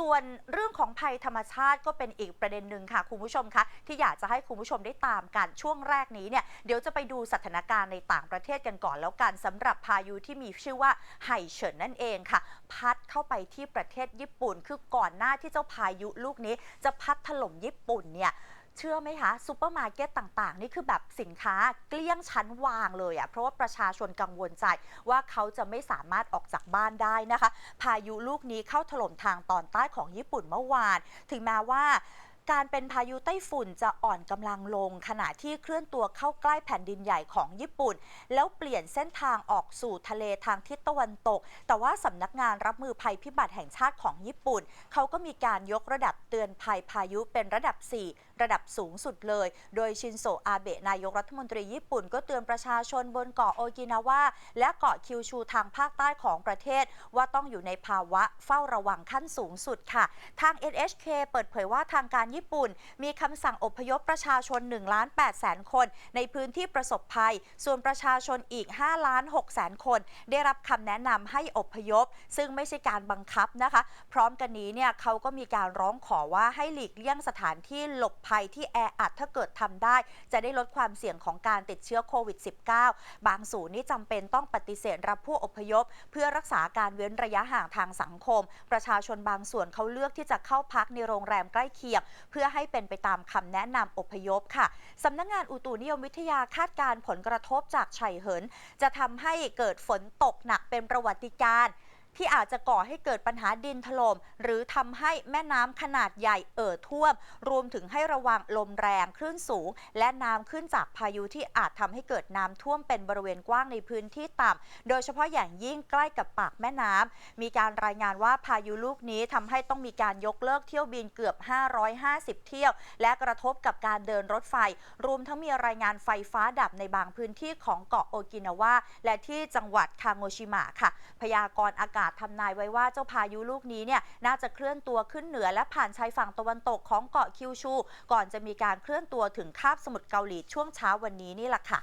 ส่วนเรื่องของภัยธรรมชาติก็เป็นอีกประเด็นหนึ่งค่ะคุณผู้ชมคะที่อยากจะให้คุณผู้ชมได้ตามกันช่วงแรกนี้เนี่ยเดี๋ยวจะไปดูสถานการณ์ในต่างประเทศกันก่อนแล้วกันสำหรับพายุที่มีชื่อว่าไห่เฉินนั่นเองค่ะ พัดเข้าไปที่ประเทศญี่ปุ่น คือก่อนหน้าที่เจ้าพายุลูกนี้จะพัดถล่มญี่ปุ่นเนี่ย เชื่อไหมคะซูเปอร์มาร์เก็ตต่าง ๆ นี่คือแบบสินค้าเกลี้ยงชั้นวางเลยอะ่ะเพราะว่าประชาชนกังวลใจว่าเขาจะไม่สามารถออกจากบ้านได้นะคะ พายุลูกนี้เข้าถล่มทางตอนใต้ของญี่ปุ่นเมื่อวาน ถึงแม้ว่าการเป็นพายุไต้ฝุ่นจะอ่อนกำลังลง ขณะที่เคลื่อนตัวเข้าใกล้แผ่นดินใหญ่ของญี่ปุ่น แล้วเปลี่ยนเส้นทางออกสู่ทะเลทางทิศตะวันตก แต่ว่าสำนักงานรับมือภัยพิบัติแห่งชาติของญี่ปุ่น เขาก็มีการยกระดับเตือนภัยพายุเป็นระดับ 4 ระดับสูงสุดเลย โดยชินโซอาเบะนายกรัฐมนตรีญี่ปุ่น ก็เตือนประชาชนบนเกาะโอกินาวาและเกาะคิวชูทางภาคใต้ของประเทศ ว่าต้องอยู่ในภาวะเฝ้าระวังขั้นสูงสุดค่ะ ทาง NHK เปิดเผยว่าทางการญี่ปุ่น มีคำสั่งอพยพประชาชน1ล้าน8แสนคน ในพื้นที่ประสบภัย ส่วนประชาชนอีก5ล้าน6แสนคน ได้รับคำแนะนำให้อพยพ ซึ่งไม่ใช่การบังคับนะคะ พร้อมกันนี้เนี่ยเขาก็มีการร้องขอว่าให้หลีกเลี่ยงสถานที่หลบภัยที่แออัดถ้าเกิดทำได้ จะได้ลดความเสี่ยงของการติดเชื้อโควิด -19 บางศูนย์นี่จำเป็นต้องปฏิเสธรับผู้อพยพ เพื่อรักษาการเว้นระยะห่างทางสังคม ประชาชนบางส่วนเขาเลือกที่จะเข้าพักในโรงแรมใกล้เคียง เพื่อให้เป็นไปตามคำแนะนำอพยพค่ะสำนักงานอุตุนิยมวิทยาคาดการผลกระทบจากไฉเหิน จะทำให้เกิดฝนตกหนักเป็นประวัติการณ์ ที่อาจจะก่อให้เกิดปัญหาดินถล่มหรือทำให้แม่น้ำขนาดใหญ่เอ่อท่วม รวมถึงให้ระวังลมแรงคลื่นสูง และน้ำขึ้นจากพายุที่อาจทำให้เกิดน้ำท่วมเป็นบริเวณกว้างในพื้นที่ต่ำโดยเฉพาะอย่างยิ่งใกล้กับปากแม่น้ำมีการรายงานว่าพายุลูกนี้ทำให้ต้องมีการยกเลิกเที่ยวบินเกือบ 550 เที่ยว และกระทบกับการเดินรถไฟ รวมทั้งมีรายงานไฟฟ้าดับในบางพื้นที่ของเกาะโอกินาวาและที่จังหวัดคาโงชิมะค่ะ พยากรณ์อากาศาศทำนายไว้ว่าเจ้าพายุลูกนี้เนี่ยน่าจะเคลื่อนตัวขึ้นเหนือและผ่านชายฝั่งตะวันตกของเกาะคิวชู ก่อนจะมีการเคลื่อนตัวถึงคาบสมุทรเกาหลีช่วงเช้าวันนี้นี่แหละค่ะ